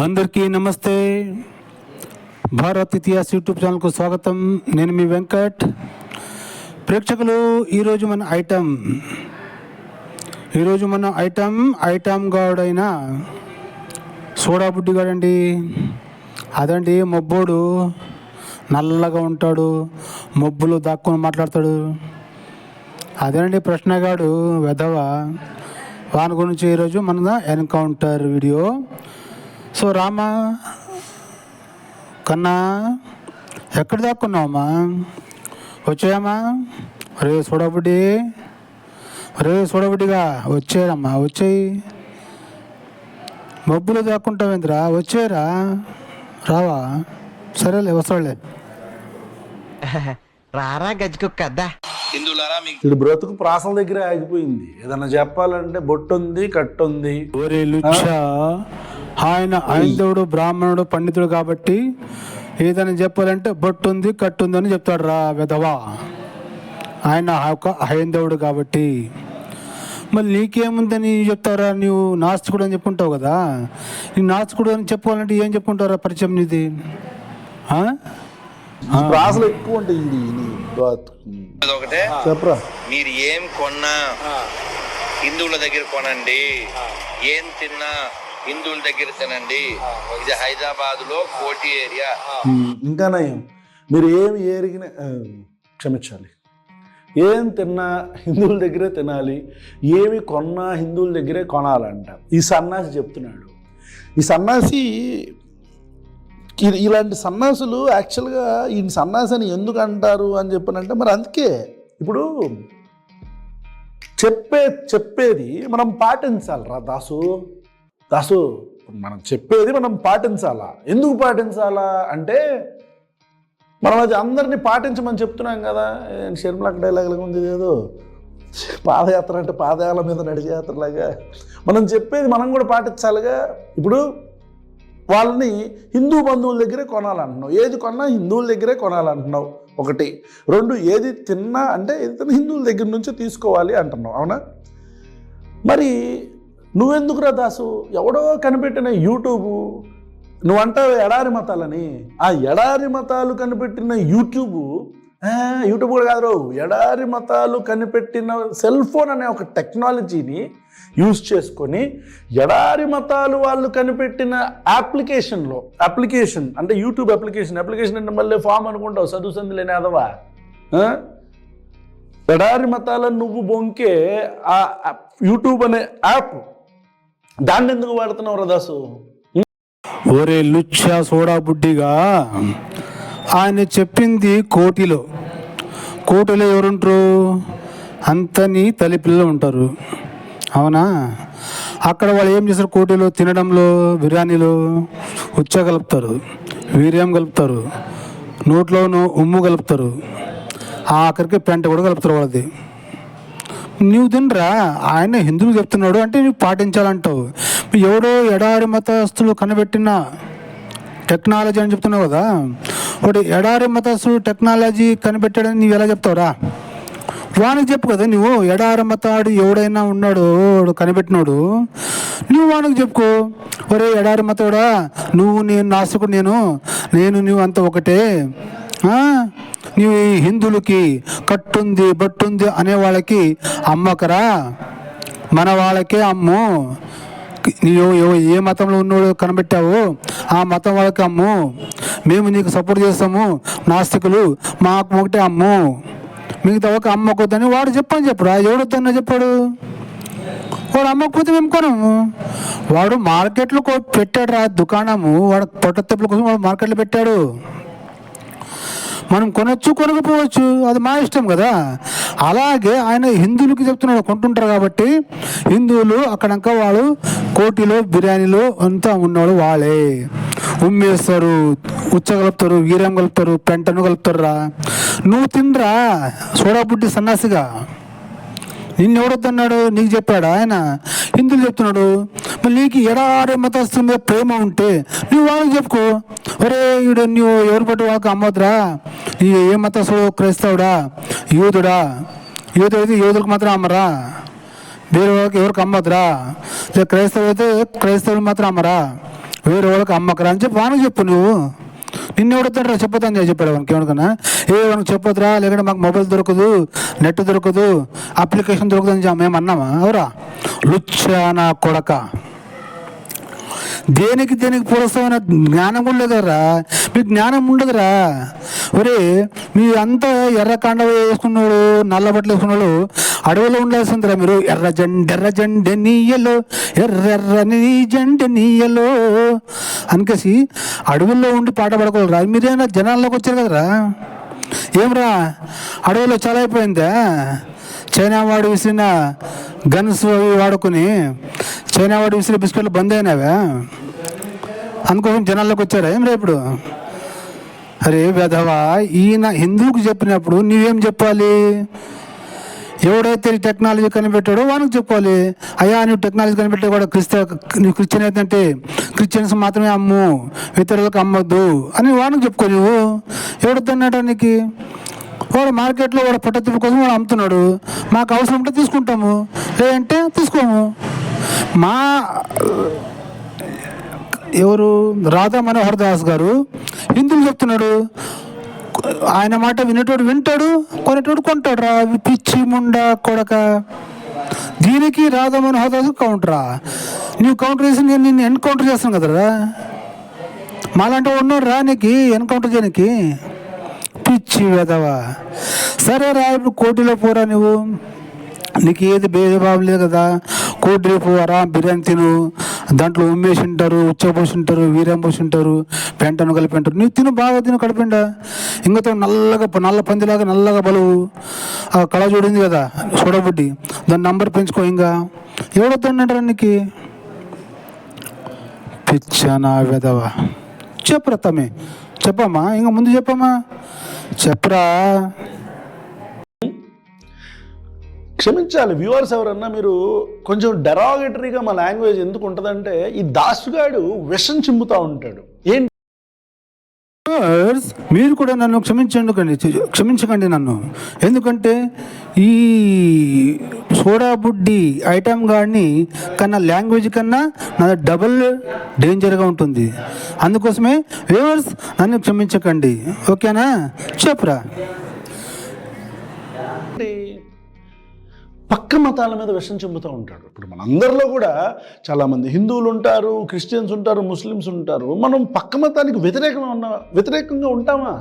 అందరికీ నమస్తే. భారత్ ఇతిహాస్ యూట్యూబ్ ఛానల్కు స్వాగతం. నేను మీ వెంకట్. ప్రేక్షకులు ఈరోజు మన ఐటమ్. ఈరోజు మన ఐటమ్ ఐటమ్ గాడైన సోడా బుడ్డి గాడండి అదండి మొబ్బోడు. నల్లగా ఉంటాడు. మొబ్బులు దాక్కుని మాట్లాడతాడు. అదేనండి ప్రశ్నగాడు వెధవ. వాని గురించి ఈరోజు మన ఎన్కౌంటర్ వీడియో. సో రామా కన్నా ఎక్కడ దాక్కున్నావమ్మా వచ్చాయమ్మా? రే చూడబుడ్డి రే చూడబుడ్డిగా వచ్చాయమ్మా వచ్చాయి. మబ్బులు దాక్కుంటావేంద్రా వచ్చాయరా. రావా సరేలే వస్తాడులే. రారా గజ్జుకుక్క అద్దా హిందువులారా మీకు వీడి బ్రతుకు ప్రాసల దగ్గర ఆగిపోయింది. ఏదన్నా చెప్పాలంటే బొట్టు ఉంది ఆయన ఐందవుడు బ్రాహ్మణుడు పండితుడు కాబట్టి ఏదైనా చెప్పాలంటే బొట్టు ఉంది కట్టు ఉంది అని చెప్తాడు రా విధవా. ఆయన ఒక హైందవుడు కాబట్టి. మళ్ళీ నీకేముందని చెప్తారా నీవు నాస్తికుడు అని చెప్పుకుంటావు కదా. నీ నాస్తికుడు అని చెప్పుకోవాలంటే ఏం చెప్పుకుంటారా పరిచయం నీది? ఆ? ప్రాసలు ఎక్కువ. ఒకటే చెప్పరా? మీరు ఏం కొన్నా హిందువుల దగ్గర కొనండి. ఏం తిన్నా హిందువుల దగ్గర తినండి ఇది హైదరాబాద్లో కోటి ఏరియా. ఇంకా నయం. మీరు ఏమి ఏరిగిన క్షమించాలి ఏం తిన్నా హిందువుల దగ్గరే తినాలి ఏమి కొన్నా హిందువుల దగ్గరే కొనాలంట. ఈ సన్నాసి చెప్తున్నాడు. ఈ సన్నాసి ఇలాంటి సన్నాసులు యాక్చువల్గా ఈ సన్నాసి అని ఎందుకు అంటారు అని చెప్పనంటే మరి అందుకే. ఇప్పుడు చెప్పే చెప్పేది మనం పాటించాలరా దాసు. దాసు మనం చెప్పేది మనం పాటించాలా? ఎందుకు పాటించాలా అంటే మనం అది అందరినీ పాటించమని చెప్తున్నాం కదా. షర్మిలాక్ డైలాగ్ ఉంది ఏదో పాదయాత్ర అంటే పాదయాల మీద నడిచే యాత్రలాగా మనం చెప్పేది మనం కూడా పాటించాలిగా. ఇప్పుడు వాళ్ళని హిందూ బంధువుల దగ్గరే కొనాలంటున్నావు. ఏది కొన్నా హిందువుల దగ్గరే కొనాలంటున్నావు. ఒకటి. రెండు ఏది తిన్నా అంటే ఏది తిన్నా హిందువుల దగ్గర నుంచే తీసుకోవాలి అంటున్నావు. అవునా? మరి నువ్వెందుకురా దాసు? ఎవడో కనిపెట్టిన యూట్యూబ్. నువ్వంటావు ఎడారి మతాలని. ఆ ఎడారి మతాలు కనిపెట్టిన యూట్యూబ్. యూట్యూబ్ కూడా కాదు ఎడారి మతాలు కనిపెట్టిన సెల్ ఫోన్ అనే ఒక టెక్నాలజీని యూజ్ చేసుకొని ఎడారి మతాలు వాళ్ళు కనిపెట్టిన అప్లికేషన్లో అప్లికేషన్ అంటే యూట్యూబ్ అప్లికేషన్. అప్లికేషన్ అంటే మళ్ళీ ఫామ్ అనుకుంటావు చదువు సంది లేని అదవా? ఎడారి మతాలను నువ్వు బొంకే ఆ యాప్- యూట్యూబ్ అనే యాప్ దాన్ని ఎందుకు వాడుతున్నావు రదాసు? ఒరే లుచ్చ సోడా బుడ్డిగా ఆయన చెప్పింది కోటిలో. కోటిలో ఎవరుంటారు? అంతని తల్లి పిల్లలు ఉంటారు. అవునా? అక్కడ వాళ్ళు ఏం చేస్తారు కోటిలో? తినడంలో బిర్యానీలో ఉచ్చ కలుపుతారు వీర్యం కలుపుతారు నోట్లోనూ ఉమ్ము కలుపుతారు ఆఖరికి పెంట కూడా కలుపుతారు వాళ్ళది. నువ్వు తినరా? ఆయన హిందువులు చెప్తున్నాడు అంటే నువ్వు పాటించాలంటావు. ఎవడో ఎడారి మతస్థులు కనిపెట్టిన టెక్నాలజీ అని చెప్తున్నావు కదా. ఒకటి ఎడారి మతస్థుడు టెక్నాలజీ కనిపెట్టాడని నువ్వు ఎలా చెప్తావురా? వానికి చెప్పు కదా నువ్వు ఎడారి మతాడు ఎవడైనా ఉన్నాడు కనిపెట్టినాడు. నువ్వు వానికి చెప్పుకో. ఒరే ఎడారి మతోడా నువ్వు నేను నాస్తికుడు నేను నేను నువ్వు అంత ఒకటే. నీవు ఈ హిందువులకి కట్టుంది బట్టుంది అనే వాళ్ళకి అమ్మకరా? మన వాళ్ళకే అమ్ము. నీవు ఏ మతంలో ఉన్నాడో కనిపెట్టావో ఆ మతం వాళ్ళకి అమ్ము. మేము నీకు సపోర్ట్ చేస్తాము నాస్తికులు మాకు ఒకటే అమ్ము. మిగతా ఒక అమ్మకొద్దని వాడు చెప్పని చెప్పురా ఎవడొద్దన్నా చెప్పాడు? వాడు అమ్మకపోతే మేము కొనము. వాడు మార్కెట్లో పెట్టాడు రా దుకాణము. వాడు పొట్ట తెప్పుల కోసం వాడు మార్కెట్లో పెట్టాడు. మనం కొనొచ్చు కొనకపోవచ్చు అది మా ఇష్టం కదా. అలాగే ఆయన హిందువులకి చెప్తున్నాడు కొంటుంటారు కాబట్టి హిందువులు అక్కడంక వాళ్ళు కోటిలో బిర్యానీలో అంతా ఉన్నవాడు వాళ్ళే. ఉమ్మేస్తారు ఉచ్చ కలుపుతారు వీరం కలుపుతారు పెంటను కలుపుతారురా. నువ్వు తినరా సోడా బుడ్డి సన్నాసిగా. నిన్ను ఎవడొద్దన్నాడు నీకు చెప్పాడు ఆయన? హిందువులు చెప్తున్నాడు? మరి నీకు ఎడారి మతస్థుల మీద ప్రేమ ఉంటే నువ్వు వాళ్ళకి చెప్పుకో. ఒరే ఇడు నువ్వు ఎవరు పట్టు వాళ్ళకి అమ్మొద్దురా? నీ ఏ మతస్థుడు క్రైస్తవుడా? యూదుడా? యూదు అయితే యూదులకు మాత్రం అమ్మరా? వేరే వాళ్ళకి ఎవరికి అమ్మొద్దురా? లేదా క్రైస్తవులు అయితే క్రైస్తవులు మాత్రం అమ్మరా? వేరే వాళ్ళకి అమ్మకరా అని చెప్పి వాళ్ళకి చెప్పు నువ్వు. నిన్ను ఎవడతాడు చెప్పొద్దని చెప్పాడు వానికి. ఏమనుకున్నా? ఏ వానికి చెప్పొద్దురా? లేకుంటే మాకు మొబైల్ దొరకదు నెట్ దొరకదు అప్లికేషన్ దొరకదు అని మేము అన్నామా? ఎవరా? లుచ్చా నా కొడక. దేనికి దేనికి పురస్తమైన జ్ఞానం కూడా లేదురా. మీకు జ్ఞానం ఉండదురా. ఒరే మీ అంతా ఎర్ర కాండ వేసుకున్నాడు నల్ల బట్టలు వేసుకున్నాడు అడవిలో ఉండాల్సిందిరా మీరు. ఎర్ర జెండ ఎర్ర జండె నీయలో ఎర్ర నీ జెండ నీయలో. అనికేసి అడవుల్లో ఉండి పాట పడకూడదురా. మీరేనా జనాల్లోకి వచ్చారు కదరా? ఏమరా? అడవిలో చాలా అయిపోయిందా? చైనా వాడు విసిరిన గన్స్ అవి వాడుకొని చైనా వాడు విసిరిన బిస్కెట్లు బంద్ అయినావా? అందుకోసం జనాల్లోకి వచ్చారా? ఏం రా ఇప్పుడు? అరే వెధవా ఈయన హిందువుకు చెప్పినప్పుడు నువ్వేం చెప్పాలి? ఎవడైతే ఈ టెక్నాలజీ కనిపెట్టాడో వానికి చెప్పుకోవాలి అయ్యా నువ్వు టెక్నాలజీ కనిపెట్టే కూడా క్రిస్త నువ్వు క్రిస్టియన్ అయితే క్రిస్టియన్స్ మాత్రమే అమ్ము ఇతరులకు అమ్మద్దు అని వానికి చెప్పుకో నువ్వు. ఎవడొద్దన్నాడు నీకు? వాడు మార్కెట్లో వాడు పొట్టతిప్పి కోసం వాడు అమ్ముతున్నాడు మాకు అవసరం ఉంటే తీసుకుంటాము లేదంటే తీసుకోము. మా ఎవరు? రాధా మనోహర్ దాస్ గారు హిందువులు చెప్తున్నాడు ఆయన మాట వినేటోడు వింటాడు కొనేటోడు కొంటాడు రా పిచ్చి ముండ కొడక. దీనికి రాధా మనోహర్ దాస్ కౌంటరా నువ్వు కౌంటర్ చేసి నేను నిన్ను ఎన్కౌంటర్ చేస్తాను కదరా? మాలాంటి ఉన్నాడు రా నీకు ఎన్కౌంటర్ చేయడానికి. పిచ్చి వెదవా సరే రా ఇప్పుడు కోటిలో పోరా నువ్వు. నీకు ఏది భేదభావం లేదు కదా. కోటిలో పోరా బిర్యానీ తిను. దాంట్లో ఉమ్మేసి ఉంటారు ఉచ్చపోసి ఉంటారు వీరం పోసి ఉంటారు పెంటను కలిపి ఉంటారు. నువ్వు తిను బాగా తిను కడిపిండా ఇంకతో నల్లగా నల్ల పందిలాగా నల్లగా బలువు. ఆ కళ చూడింది కదా చూడబుడ్డి దాని నంబర్ పెంచుకో ఇంకా. ఎవడొద్దంటారా నీకు? పిచ్చనా వెదవా చెప్పరా తమ్మి. చెప్పమ్మా ఇంకా ముందు చెప్పమ్మా. చెప్పరా? క్షమించాలి వ్యూవర్స్ ఎవరన్నా మీరు కొంచెం డెరాగేటరీగా మా లాంగ్వేజ్ ఎందుకు ఉంటుందంటే ఈ దాసుగాడు విషం చిమ్ముతా ఉంటాడు. ఏంటి? మీరు కూడా నన్ను క్షమించండి క్షమించకండి నన్ను. ఎందుకంటే ఈ సోడా బుడ్డి ఐటమ్ గాడిని కన్నా లాంగ్వేజ్ కన్నా నా డబుల్ డేంజర్గా ఉంటుంది. అందుకోసమే వ్యూవర్స్ నన్ను క్షమించకండి. ఓకేనా? చెప్పురా. పక్క మతాల మీద విషం చెంపుతూ ఉంటాడు. ఇప్పుడు మనందరిలో కూడా చాలామంది హిందువులు ఉంటారు క్రిస్టియన్స్ ఉంటారు ముస్లిమ్స్ ఉంటారు. మనం పక్క మతానికి వ్యతిరేకంగా ఉన్న వ్యతిరేకంగా ఉంటామా?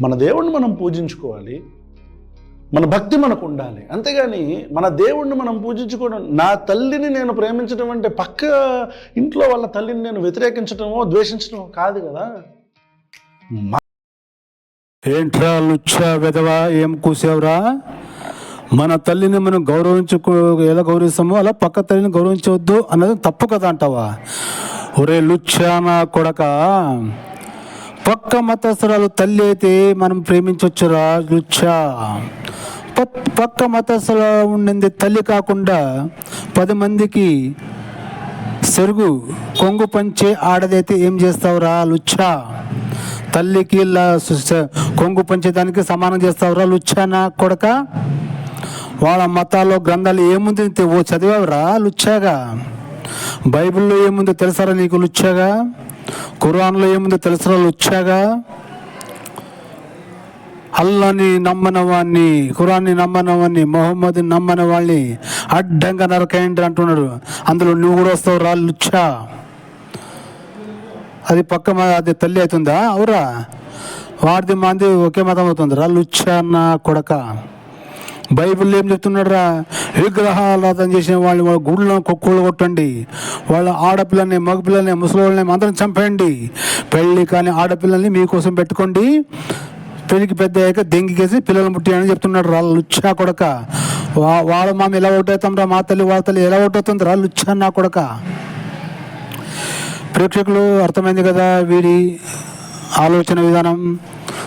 మన దేవుణ్ణి మనం పూజించుకోవాలి. మన భక్తి మనకు ఉండాలి. అంతేగాని మన దేవుణ్ణి మనం పూజించుకోవడం నా తల్లిని నేను ప్రేమించడం అంటే పక్క ఇంట్లో వాళ్ళ తల్లిని నేను వ్యతిరేకించడమో ద్వేషించడమో కాదు కదా. ఏంట్రా లుచ్చా విధవా ఏం కూసావురా? మన తల్లిని మనం గౌరవించుకో ఎలా గౌరవిస్తామో అలా పక్క తల్లిని గౌరవించవద్దు అన్నది తప్పు కదా అంటావా? ఒరే లుచ్చా కొడక. పక్క మతస్థురాలు తల్లి అయితే మనం ప్రేమించవచ్చురా లుచ్చా? పక్క మతస్థుల ఉండింది తల్లి కాకుండా పది మందికి సెరుగు కొంగు పంచే ఆడదైతే ఏం చేస్తావురా లుచ్చా? తల్లికి ఇలా కొంగు పంచేదానికి సమానం చేస్తావురా లుచ్చానా కొడక? వాళ్ళ మతాల్లో గ్రంథాలు ఏముంది ఓ చదివావురా లుచ్చాగా? బైబిల్లో ఏముందో తెలుసారా నీకు లుచ్చాగా? ఖురాన్లో ఏముందో తెలుసారా లుచ్చాగా? అల్లాని నమ్మన వాడిని ఖురాన్ని నమ్మన వాడిని మొహమ్మద్ నమ్మన వాళ్ళని అడ్డంగా నరకేయండి అంటున్నాడు. అందులో నువ్వు కూడా వస్తావు రా లుచ్చా. అది పక్క మ- అది తల్లి అవుతుందా? అవురా. వాడిది మాది ఒకే మతం అవుతుంది. రా లుచ్చా అన్న కొడక. బైబిల్ ఏం చెప్తున్నాడు రా విగ్రహారాధన చేసిన వాళ్ళని వాళ్ళ గుళ్ళను కుక్కలు కొట్టండి వాళ్ళ ఆడపిల్లని మగపిల్లని ముసలిని అందరం చంపేయండి. పెళ్ళి కానీ ఆడపిల్లల్ని మీకోసం పెట్టుకోండి. పెళ్ళికి పెద్ద అయ్యాక దెంగికేసి పిల్లలు పుట్టియని చెప్తున్నాడు రా లుచ్చా కొడక. వా వాళ్ళ మామ ఎలా అవుతాం రా? మా తల్లి వాళ్ళ తల్లి ఎలా అవుతుంది రా లుచ్చా నా కొడక. ప్రేక్షకులు అర్థమైంది కదా వీరి ఆలోచన విధానం?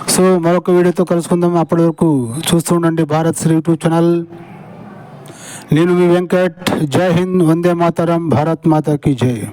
సో మరొక వీడియోతో కలుసుకుందాం. అప్పటి వరకు చూస్తూ ఉండండి భారత్ శ్రీ యూట్యూబ్ ఛానల్. నేను మీ వెంకట్. జై హింద్. వందే మాతరం. భారత్ మాతాకి జై.